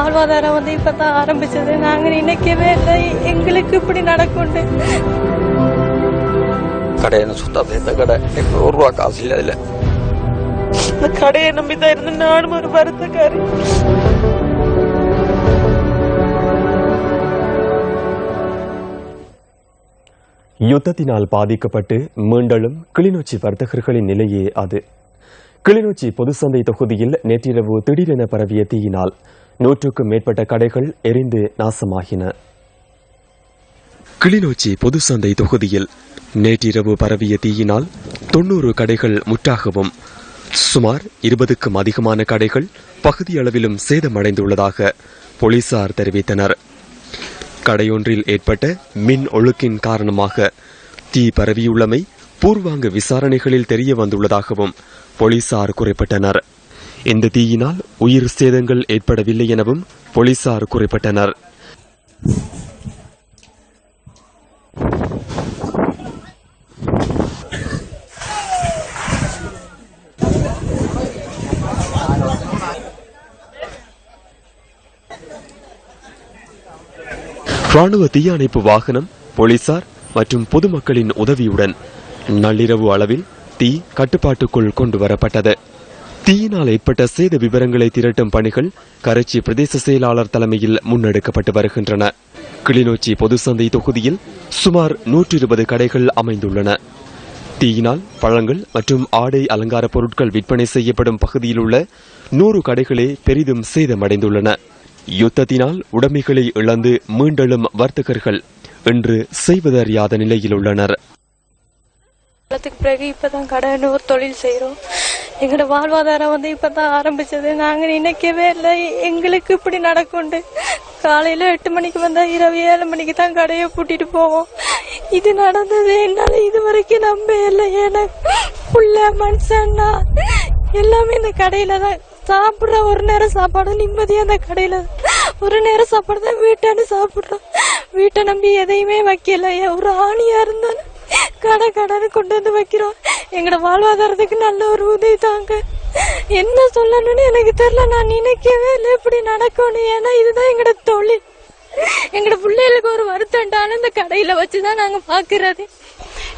வாழ்வாதாரம் வந்து இப்பதான் ஆரம்பிச்சது. நாங்க நினைக்கவே இல்லை. எங்களுக்கு இப்படி நடக்கும்னு. கடையை சுத்தா? சேர்த்த கடை? எனக்கு ஒரு ரூபா காசு இல்லை அதில். இந்த கடையை நம்பிதான் இருந்து நானும் ஒரு வருத்தக்காரி. யுத்தத்தினால் பாதிக்கப்பட்டு மீண்டலும் கிளிநொச்சி வர்த்தகர்களின் நிலையே அது. கிளிநொச்சி பொதுச்சந்தை தொகுதியில் நேற்றிரவு திடீரென பரவிய தீயினால் நூற்றுக்கும் மேற்பட்ட கடைகள் எரிந்து நாசமாகின. கிளிநொச்சி பொதுச்சந்தை தொகுதியில் நேற்றிரவு பரவிய தீயினால் தொன்னூறு கடைகள் முற்றாகவும் சுமார் இருபதுக்கும் அதிகமான கடைகள் பகுதியளவிலும் சேதமடைந்துள்ளதாக போலீசார் தெரிவித்தனர். கடையொன்றில் ஏற்பட்ட மின் ஒழுக்கின் காரணமாக தீ பரவியுள்ளமை பூர்வாங்க விசாரணைகளில் தெரிய வந்துள்ளதாகவும் போலீசார் குறிப்பிட்டனர். இந்த தீயினால் உயிர் சேதங்கள் ஏற்படவில்லை எனவும் போலீசார் குறிப்பிட்டனர். ராணுவ தீயணைப்பு வாகனம் போலீசார் மற்றும் பொதுமக்களின் உதவியுடன் நள்ளிரவு அளவில் தீ கட்டுப்பாட்டுக்குள் கொண்டு வரப்பட்டது தீயினால் ஏற்பட்ட சேத விவரங்களை திரட்டும் பணிகள் கரைச்சி பிரதேச செயலாளர் தலைமையில் முன்னெடுக்கப்பட்டு வருகின்றன. கிளிநொச்சி பொதுச்சந்தை தொகுதியில் சுமார் நூற்றி இருபது கடைகள் அமைந்துள்ளன. தீயினால் பழங்கள் மற்றும் ஆடை அலங்கார பொருட்கள் விற்பனை செய்யப்படும் பகுதியில் உள்ள நூறு கடைகளே பெரிதும் சேதமடைந்துள்ளன. யுத்தத்தினால் உடைமைகளை இழந்து மீண்டெழும் வர்த்தகர்கள் இன்று செய்வதறியாத நிலையில் உள்ளனர் காலத்துக்கு பிறகு இப்பதான் கடைன்னு ஒரு தொழில் செய்யறோம் எங்களோட வாழ்வாதாரம் வந்து இப்பதான் ஆரம்பிச்சது. நாங்க நினைக்கவே இல்லை. எங்களுக்கு இப்படி நடக்கும்ண்டு. காலையில எட்டு மணிக்கு வந்தா இரவு ஏழு மணிக்கு தான் கடையை பூட்டிட்டு போவோம். இது நடந்தது என்னால இது வரைக்கும் நம்ப இல்லை. எனக்கு புள்ள மனுஷன்னா எல்லாமே இந்த கடையில தான். சாப்பிடுற ஒரு நேரம் சாப்பாடு நிம்மதியா அந்த கடையில தான். ஒரு நேரம் சாப்பாடு தான் வீட்டான்னு சாப்பிடுறோம். வீட்டை நம்பி எதையுமே வைக்கல. ஒரு ஆணியா இருந்தாலும். கடை கடைன்னு கொண்டு வந்து வைக்கிறோம். எங்களோட வாழ்வாதாரத்துக்கு நல்ல ஒரு உதவி தாங்க. என்ன சொல்லணும்னு எனக்கு தெரியல. நான் நினைக்கவே இல்லை. இப்படி நடக்கணும் ஏன்னா இதுதான் எங்களோட தொழில். எங்களோட பிள்ளைகளுக்கு ஒரு வருத்தம்டாலும் இந்த கடையில வச்சுதான் நாங்க பாக்குறது.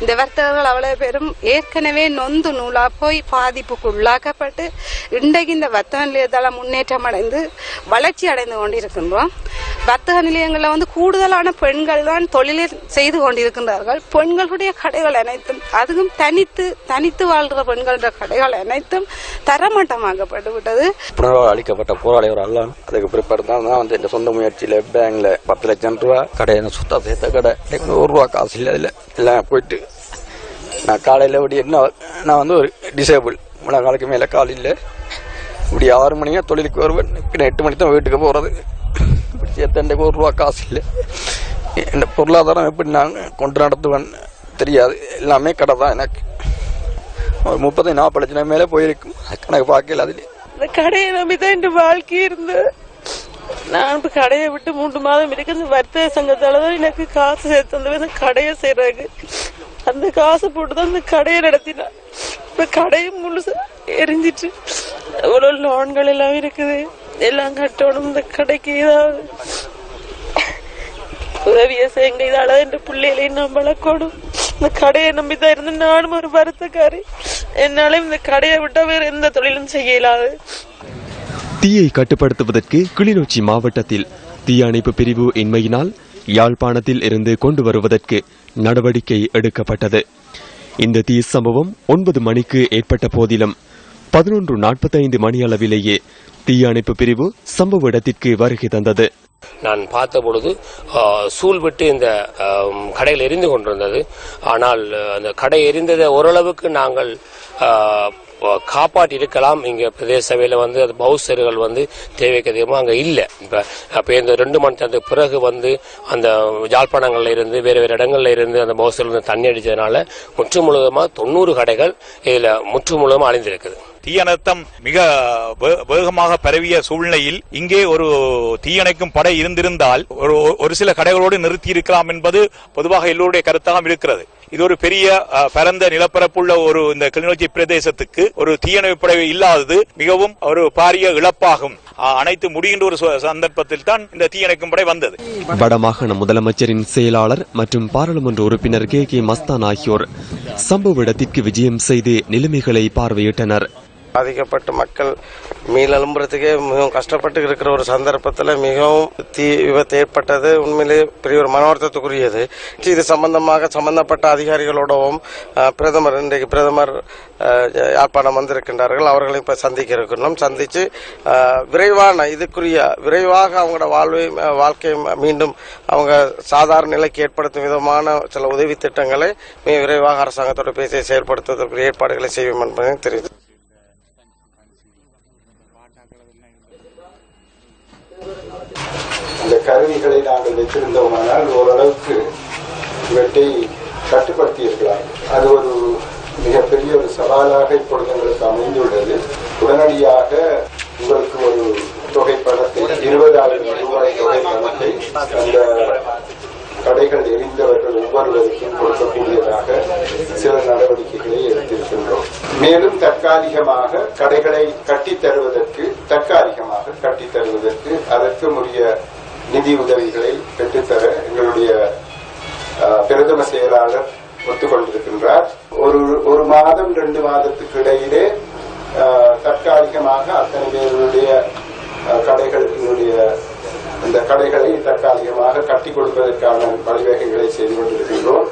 இந்த வர்த்தகர்கள் அவ்வளவு பேரும் ஏற்கனவே நொந்து நூலா போய் பாதிப்புக்கு உள்ளாக்கப்பட்டு இன்றைக்கு இந்த வர்த்தக நிலையத்தால முன்னேற்றம் அடைந்து வளர்ச்சி அடைந்து கொண்டிருக்கின்றோம். வர்த்தக நிலையங்களில் வந்து கூடுதலான பெண்கள் தான் தொழிலை செய்து கொண்டிருக்கின்றார்கள். பெண்களுடைய கடைகள் அனைத்தும் அதுவும் தனித்து தனித்து வாழ்கிற பெண்களுடைய கடைகள் அனைத்தும் தரமட்டமாக்கப்பட்டு விட்டது புனர்வாழ் அளிக்கப்பட்ட போராளி ஒரு அல்லான் அதுக்கு பிற்பாடு தான் தான் வந்து இந்த சொந்த முயற்சியில் பேங்க்ல பத்து லட்சம் ரூபா கடையை சுத்தா சேர்த்த கடை. ஒரு ரூபா காசு இல்லை அதில் எல்லாம் போயிட்டு நான் காலையில் இப்படி என்ன நான் வந்து ஒரு டிசேபிள் மூணு காலைக்கு மேலே கால் இல்லை. இப்படி ஆறு மணியாக தொழிலுக்கு வருவேன். பின்ன எட்டு மணி தான் வீட்டுக்கு போகிறது இப்படி சேர்த்த எனக்கு ஒரு ரூபா காசு இல்லை. என் பொருளாதாரம் எப்படி நான் கொண்டு நடத்துவேன் தெரியாது. எல்லாமே கடை தான் எனக்கு. ஒரு முப்பது நாற்பது லட்சம் மேலே போயிருக்கும். கணக்கு பார்க்கல அதில் இந்த கடையை நம்பிதான் என் வாழ்க்கை இருந்தது. நான் இப்ப கடையை விட்டு மூன்று மாதம் இருக்கு இந்த வர்த்தக சங்கத்தால தான் எனக்கு காசு சேர்த்து அந்த இந்த கடையை செய்யறாங்க அந்த காசு போட்டு தான் இந்த கடையை நடத்தினேன். இப்ப கடையும் முழுசா எரிஞ்சிட்டு. அவ்வளவு லோன்கள் எல்லாம் இருக்குது. எல்லாம் கட்டணும் இந்த கடைக்கு ஏதாவது உதவியை செய்யுங்க இதால இந்த பிள்ளைகளையும் நான் வளர்க்கணும். இந்த கடையை நம்பிதான் இருந்து நானும் ஒரு வருத்தக்காரி. என்னால இந்த கடையை விட்டா வேற எந்த தொழிலும் செய்ய இயலாது தீயை கட்டுப்படுத்துவதற்கு கிளிநொச்சி மாவட்டத்தில் தீயணைப்பு பிரிவு இன்மையினால் யாழ்ப்பாணத்தில் இருந்து கொண்டு வருவதற்கு நடவடிக்கை எடுக்கப்பட்டது. இந்த தீ சம்பவம் ஒன்பது மணிக்கு ஏற்பட்ட போதிலும் பதினொன்று நாற்பத்தைந்து மணி அளவிலேயே தீயணைப்பு பிரிவு சம்பவ இடத்திற்கு வருகை தந்தது. நான் பார்த்த பொழுது ஆஹ், விட்டு இந்த கடையில் எரிந்து கொண்டிருந்தது. ஆனால் அந்த கடை எரிந்ததை ஓரளவுக்கு நாங்கள் காப்பாற்றி இருக்கலாம் இங்கே பிரதேச சபையில் வந்து அது பவுசர்கள் வந்து தேவைக்கு அதிகமாக அங்கே இல்லை. இப்போ அப்போ இந்த ரெண்டு மணி நேரத்துக்கு பிறகு வந்து அந்த ஜாழ்ப்பாணங்களில் இருந்து வேறு வேறு இடங்கள்ல இருந்து அந்த பவுசர்கள் தண்ணி அடித்ததுனால முற்று முழுவதுமாக தொண்ணூறு கடைகள் இதில் முற்று முழுவதுமா அழிந்திருக்குது. தீயணத்தம் மிக வே- வேகமாக பரவிய சூழ்நிலையில் இங்கே ஒரு தீயணைக்கும் படை இருந்திருந்தால் ஒரு ஒரு சில கடைகளோடு நிறுத்தி இருக்கலாம் என்பது பொதுவாக எல்லோருடைய கருத்தாக இருக்கிறது. இது ஒரு பெரிய பரந்த நிலப்பரப்புள்ள ஒரு இந்த கிளிநொச்சி பிரதேசத்துக்கு ஒரு தீயணைப்பு படை இல்லாதது மிகவும் ஒரு பாரிய இழப்பாகும். அனைத்து முடிகின்ற ஒரு சந்தர்ப்பத்தில் தான் இந்த தீயணைக்கும் படை வந்தது. வடமாகாண முதலமைச்சரின் செயலாளர் மற்றும் பாராளுமன்ற உறுப்பினர் கே கே மஸ்தான் ஆகியோர் சம்பவ இடத்திற்கு விஜயம் செய்து நிலைமைகளை பார்வையிட்டனர். பாதிக்கப்பட்ட மக்கள் மீளெழும்புறதுக்கே மிகவும் கஷ்டப்பட்டு இருக்கிற ஒரு சந்தர்ப்பத்தில் மிகவும் தீ விபத்து ஏற்பட்டது. உண்மையிலே பெரிய ஒரு மனோர்த்தத்துக்குரியது இது சம்பந்தமாக சம்பந்தப்பட்ட அதிகாரிகளோடவும் பிரதமர் இன்றைக்கு பிரதமர் யாழ்ப்பாணம் வந்திருக்கின்றார்கள். அவர்களை இப்போ சந்திக்க இருக்கணும் சந்தித்து விரைவான இதுக்குரிய விரைவாக அவங்களோட வாழ்வை வாழ்க்கையை மீண்டும் அவங்க சாதாரண நிலைக்கு ஏற்படுத்தும் விதமான சில உதவி திட்டங்களை மிக விரைவாக அரசாங்கத்தோடு பேசி செயல்படுத்துவதற்கு ஏற்பாடுகளை செய்வோம் என்பதை தெரிவித்து கருவிகளை நாங்கள் வைத்திருந்தோமானால் ஓரளவுக்கு இவற்றை கட்டுப்படுத்தியிருக்கலாம். அது ஒரு மிகப்பெரிய ஒரு சவாலாக இப்பொழுது எங்களுக்கு அமைந்துள்ளது. உடனடியாக உங்களுக்கு ஒரு தொகை பணத்தை இருபதாயிரம் ரூபாய் தொகை பணத்தை அந்த கடைகள் எரிந்தவர்கள் ஒவ்வொருவருக்கும் கொடுக்கக்கூடியதாக சில நடவடிக்கைகளை எடுத்திருக்கின்றோம். மேலும் தற்காலிகமாக கடைகளை கட்டித் தருவதற்கு தற்காலிகமாக கட்டித் தருவதற்கு அதற்கு உரிய நிதி உதவிகளை பெற்றுத்தர எங்களுடைய பிரதம செயலாளர் ஒத்துக்கொண்டிருக்கின்றார். ஒரு ஒரு மாதம் ரெண்டு மாதத்துக்கு இடையிலே தற்காலிகமாக அத்தனை பேருடைய கடைகளுடைய இந்த கடைகளை தற்காலிகமாக கட்டி கொடுப்பதற்கான வழிவகைகளை செய்து கொண்டிருக்கின்றோம்.